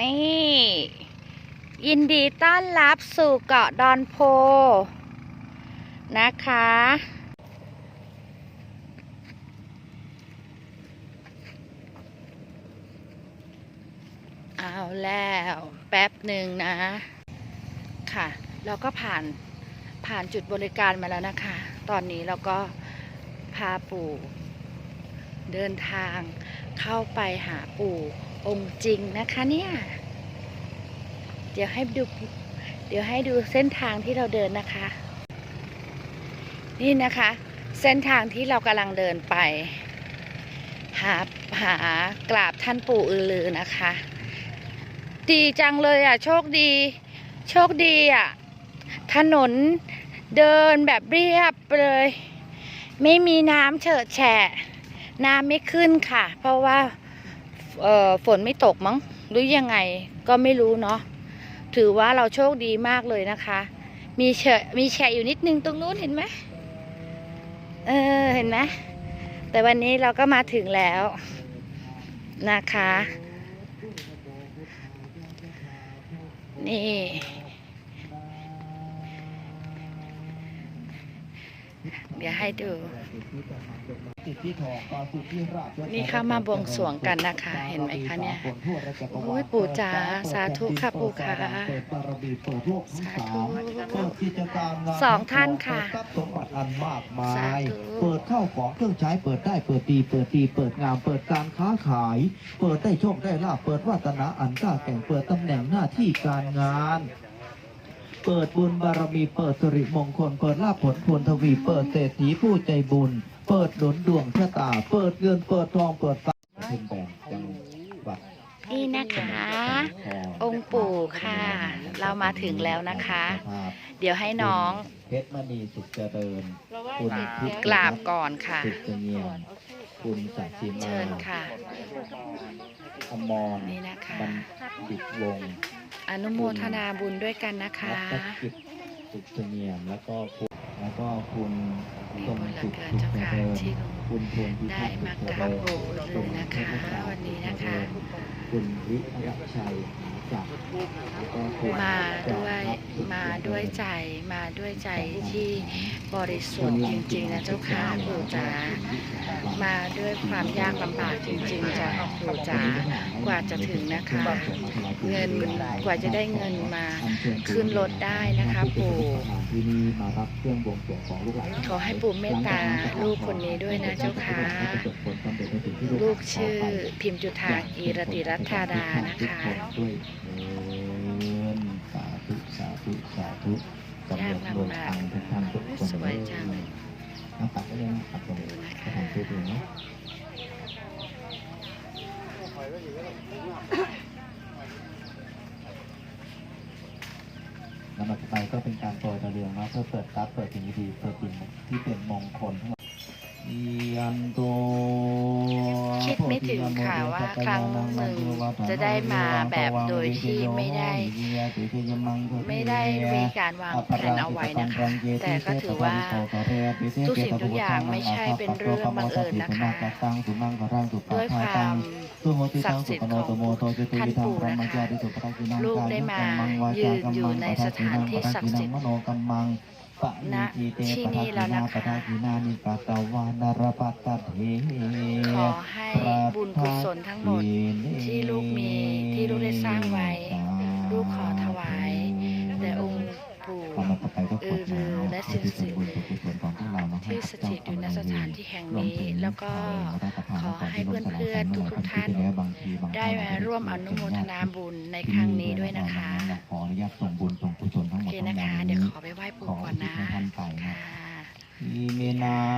นี่ ยินดีต้อนรับสู่เกาะดอนโพ นะคะ เอาแล้วแป๊บหนึ่งนะ ค่ะ เราก็ผ่านผ่านจุดบริการมาแล้วนะคะ ตอนนี้เราก็พาปู่เดินทางเข้าไปหาปู่ องค์จริงนะคะเนี่ย เดี๋ยวให้ดู เดี๋ยวให้ดูเส้นทางที่เราเดินนะคะ นี่นะคะ เส้นทางที่เรากำลังเดินไป หาหากราบท่านปู่อือลือนะคะ ดีจังเลยอะ โชคดี โชคดีอะ ถนนเดินแบบเรียบเลย ไม่มีน้ำเฉอะแฉะ น้ำไม่ขึ้นค่ะ เพราะว่า ฝนไม่ตกมั้งหรือยังไงก็ไม่รู้เนาะถือว่าเราโชคดีมากเลยนะคะ มีเฉมีแฉอยู่นิดนึงตรงนู้นเห็นไหมเออเห็นไหมแต่วันนี้เราก็มาถึงแล้วนะคะ นี่ เดี๋ยวให้ดู นี่เข้ามาบวงสรวงกันนะคะ เห็นไหมคะเนี่ยโอ้ยปู่จ๋าสาธุค่ะปู่ค่ะสาธุสองท่านค่ะเปิดทรัพย์สมบัติอันมากมาสายธุเปิดเข้าของเครื่องใช้เปิดได้เปิดดีเปิดดีเปิดงามเปิดการค้าขาย เปิดได้โชคได้ลาภเปิดวาสนาอันกล้าแก่งเปิดตำแหน่งหน้าที่การงาน เปิดบุญบารมี เปิดสิริมงคล เปิดลาภผลพลทวี เปิดเศรษฐีผู้ใจบุญ เปิดหนุนดวงชะตา เปิดเงิน เปิดทอง เปิดฟ้าคุณแบ่งจังหวัดนี่นะคะ องค์ปู่ค่ะ เรามาถึงแล้วนะคะ เดี๋ยวให้น้องเพชรมณีสุขเจริญคุณทิพย์กราบก่อนค่ะสุขเจริญ คุณสักดิ์ศรีมาเชิญค่ะ อมรนี่นะคะ บัณฑิตวงศ์อนุโมทนาบุญด้วยกันนะคะ รัตกิจสุขเจริญแล้วก็คุณแล้วก็คุณมีทรงบุญเหลืสุอขเกินสุขเจ้าเจค่ะริญที่ลุงคุณพวงพิได้ทักษ์มากราบปู่เลยนะคะ วันนี้นะคะ คุณวิรชัย มาด้วยมาด้วยใจมาด้วยใจที่บริสุทธิ์จริงๆนะเจ้าค่ะปู่จ๋ามาด้วยความยากลำบากจริงๆจ้ะปู่จ๋ากว่าจะถึงนะคะ เงินกว่าจะได้เงินมาขึ้นรถได้นะคะปู่ขอให้ปู่เมตตาลูกคนนี้ด้วยนะเจ้าค่ะลูกชื่อพิมจุธากีรติรัตธาดานะคะ ธุสาธุสำเร็จรวมทางทุกท่านทุกคนสวยจังน้ำตักก็เลยนะครับผมดูนะจะคะทำตัวเองเนาะลำดับต่อไปก็เป็นการโปรยตะเรืองเนาะเพื่อเปิดทรัพย์เปิดสิ่งดีเปิดสิ่งที่เป็นมงคลทั้งหมดยันโต ถึงค่ะว่าครั้งหนึ่งจะได้มาแบบโดยที่ไม่ได้ ไม่ได้มีการวางแผนเอาไว้นะคะ แต่ก็ถือว่าทุกสิ่งทุกอย่างไม่ใช่เป็นเรื่องบังเอิญนะคะด้วยความศักดิ์สิทธิ์ของท่านปู่นะคะลูกได้มายืนอยู่ในสถานที่ศักดิ์สิทธิ์ ณที่นี่แล้วนะคะขอให้บุญกุศลทั้งหมดที่ลูกมีที่ลูกได้สร้างไว้ ลูกขอถวายแด่องค์ ปู่เออรือและสิ่งศักดิ์สิทธิ์ที่สถิตอยู่ในสถานที่แห่งนี้ แล้วก็ขอให้เพื่อนๆทุกๆท่าน ได้มาร่วมอนุโมทนาบุญในครั้งนี้ด้วยนะคะขออนุญาตส่งบุญส่งกุศลทั้งหโอมดเคทั้งนะคะมวลเดี๋ยวนี้ขอไปไหว้ขปู่อก่อนที่นะท่านไปนะค่ะอิเมนา